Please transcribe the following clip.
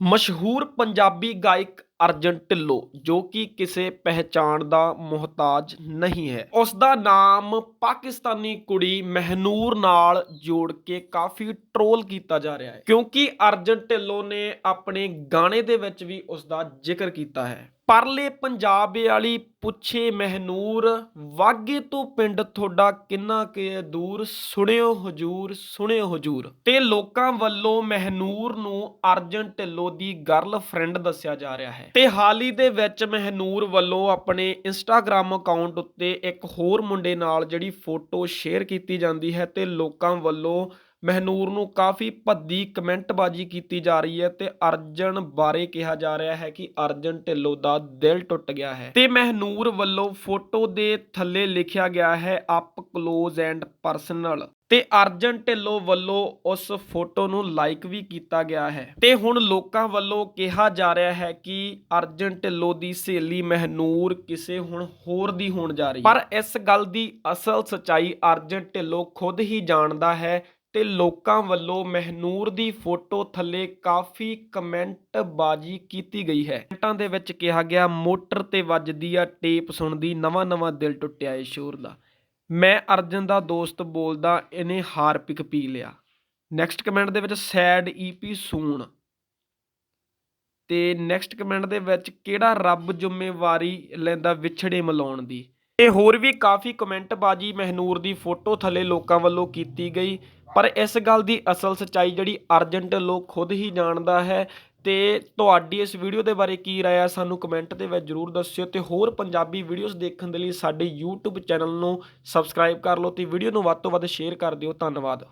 ਮਸ਼ਹੂਰ ਪੰਜਾਬੀ ਗਾਇਕ ਅਰਜਨ ਢਿੱਲੋਂ, ਜੋ ਕਿ ਕਿਸੇ ਪਹਿਚਾਣ ਦਾ ਮੁਹਤਾਜ ਨਹੀਂ ਹੈ। ਉਸ ਦਾ ਨਾਮ ਪਾਕਿਸਤਾਨੀ ਕੁੜੀ ਮਹਿਨੂਰ ਨਾਲ ਜੋੜ ਕੇ ਕਾਫੀ ਟ੍ਰੋਲ ਕੀਤਾ ਜਾ ਰਿਹਾ ਹੈ। ਕਿਉਂਕਿ ਅਰਜਨ ਢਿੱਲੋਂ ਨੇ ਆਪਣੇ ਗਾਣੇ ਦੇ ਵਿੱਚ ਵੀ ਉਸ ਦਾ ਜ਼ਿਕਰ ਕੀਤਾ ਹੈ। ਪਰਲੇ ਪੰਜਾਬ ਵਾਲੀ ਪੁੱਛੇ ਮਹਿਨੂਰ, ਵਾਗੇ ਤੋਂ ਪਿੰਡ ਤੁਹਾਡਾ ਕਿੰਨਾ ਕੇ ਦੂਰ? ਸੁਣਿਓ ਹਜੂਰ ਸੁਣਿਓ ਹਜੂਰ। ਤੇ ਲੋਕਾਂ ਵੱਲੋਂ ਮਹਿਨੂਰ ਨੂੰ ਅਰਜਨ ਢਿੱਲੋਂ ਦੀ ਗਰਲਫ੍ਰੈਂਡ ਦੱਸਿਆ ਜਾ ਰਿਹਾ ਹੈ। ਤੇ ਹਾਲ ਹੀ ਦੇ ਵਿੱਚ ਮਹਿਨੂਰ ਵੱਲੋਂ ਆਪਣੇ ਇੰਸਟਾਗ੍ਰam ਅਕਾਊਂਟ ਉੱਤੇ ਇੱਕ ਹੋਰ ਮੁੰਡੇ ਨਾਲ ਜਿਹੜੀ ਫੋਟੋ ਸ਼ੇਅਰ ਕੀਤੀ ਜਾਂਦੀ ਹੈ ਤੇ ਲੋਕਾਂ ਵੱਲੋਂ ਮਹਿਨੂਰ ਨੂੰ ਕਾਫੀ ਭੱਦੀ ਕਮੈਂਟਬਾਜ਼ੀ ਕੀਤੀ ਜਾ ਰਹੀ ਹੈ ਤੇ ਅਰਜਨ ਬਾਰੇ ਕਿਹਾ ਜਾ ਰਿਹਾ ਹੈ ਕਿ ਅਰਜਨ ਢਿੱਲੋਂ ਦਾ ਦਿਲ ਟੁੱਟ ਗਿਆ ਹੈ। ਤੇ ਮਹਿਨੂਰ ਵੱਲੋਂ ਫੋਟੋ ਦੇ ਥੱਲੇ ਲਿਖਿਆ ਗਿਆ ਹੈ ਅਪ ਕਲੋਜ਼ ਐਂਡ ਪਰਸਨਲ ਤੇ ਅਰਜਨ ਢਿੱਲੋਂ ਵੱਲੋਂ ਉਸ ਫੋਟੋ ਨੂੰ ਲਾਈਕ ਵੀ ਕੀਤਾ ਗਿਆ ਹੈ। ਤੇ ਹੁਣ ਲੋਕਾਂ ਵੱਲੋਂ ਕਿਹਾ ਜਾ ਰਿਹਾ ਹੈ ਕਿ ਅਰਜਨ ਢਿੱਲੋਂ ਦੀ ਸਹੇਲੀ ਮਹਿਨੂਰ ਕਿਸੇ ਹੁਣ ਹੋਰ ਦੀ ਹੋਣ ਜਾ ਰਹੀ ਹੈ। ਪਰ ਇਸ ਗੱਲ ਦੀ ਅਸਲ ਸਚਾਈ ਅਰਜਨ ਢਿੱਲੋਂ ਖੁਦ ਹੀ ਜਾਣਦਾ ਹੈ ਤੇ ਲੋਕਾਂ ਵੱਲੋਂ ਮਹਿਨੂਰ ਦੀ ਫੋਟੋ ਥੱਲੇ ਕਾਫੀ ਕਮੈਂਟ ਬਾਜੀ ਕੀਤੀ ਗਈ ਹੈ। ਕਮੈਂਟਾਂ ਦੇ ਵਿੱਚ ਕਿਹਾ ਗਿਆ, ਮੋਟਰ ਤੇ ਵੱਜਦੀ ਆ ਟੇਪ ਸੁਣਦੀ ਨਵਾਂ ਨਵਾਂ ਦਿਲ ਟੁੱਟਿਆ ਏ ਸ਼ੋਰ ਦਾ। ਮੈਂ ਅਰਜਨ ਦਾ ਦੋਸਤ ਬੋਲਦਾ, ਇਹਨੇ ਹਾਰਪਿਕ ਪੀ ਲਿਆ। ਨੈਕਸਟ ਕਮੈਂਟ ਦੇ ਵਿੱਚ ਸੈਡ ਈਪੀ ਸੂਣ। ਤੇ ਨੈਕਸਟ ਕਮੈਂਟ ਦੇ ਵਿੱਚ ਕਿਹੜਾ ਰੱਬ ਜ਼ਿੰਮੇਵਾਰੀ ਲੈਂਦਾ ਵਿਛੜੇ ਮਿਲਾਉਣ ਦੀ? ਤੇ ਹੋਰ ਵੀ ਕਾਫੀ ਕਮੈਂਟ ਬਾਜੀ ਮਹਿਨੂਰ ਦੀ ਫੋਟੋ ਥੱਲੇ ਲੋਕਾਂ ਵੱਲੋਂ ਕੀਤੀ ਗਈ, ਪਰ ਇਸ ਗੱਲ ਦੀ ਅਸਲ ਸਚਾਈ ਜਿਹੜੀ ਅਰਜੈਂਟ ਲੋਕ ਖੁਦ ਹੀ ਜਾਣਦਾ ਹੈ ਤੇ ਤੁਹਾਡੀ ਇਸ ਵੀਡੀਓ ਦੇ ਬਾਰੇ ਕੀ ਰਾਏ ਆ, ਸਾਨੂੰ ਕਮੈਂਟ ਦੇ ਵਿੱਚ ਜਰੂਰ ਦੱਸਿਓ ਤੇ ਹੋਰ ਪੰਜਾਬੀ ਵੀਡੀਓਜ਼ ਦੇਖਣ ਦੇ ਲਈ ਸਾਡੇ YouTube ਚੈਨਲ ਨੂੰ ਸਬਸਕ੍ਰਾਈਬ ਕਰ ਲਓ ਤੇ ਵੀਡੀਓ ਨੂੰ ਵੱਧ ਤੋਂ ਵੱਧ ਸ਼ੇਅਰ ਕਰ ਦਿਓ। ਧੰਨਵਾਦ।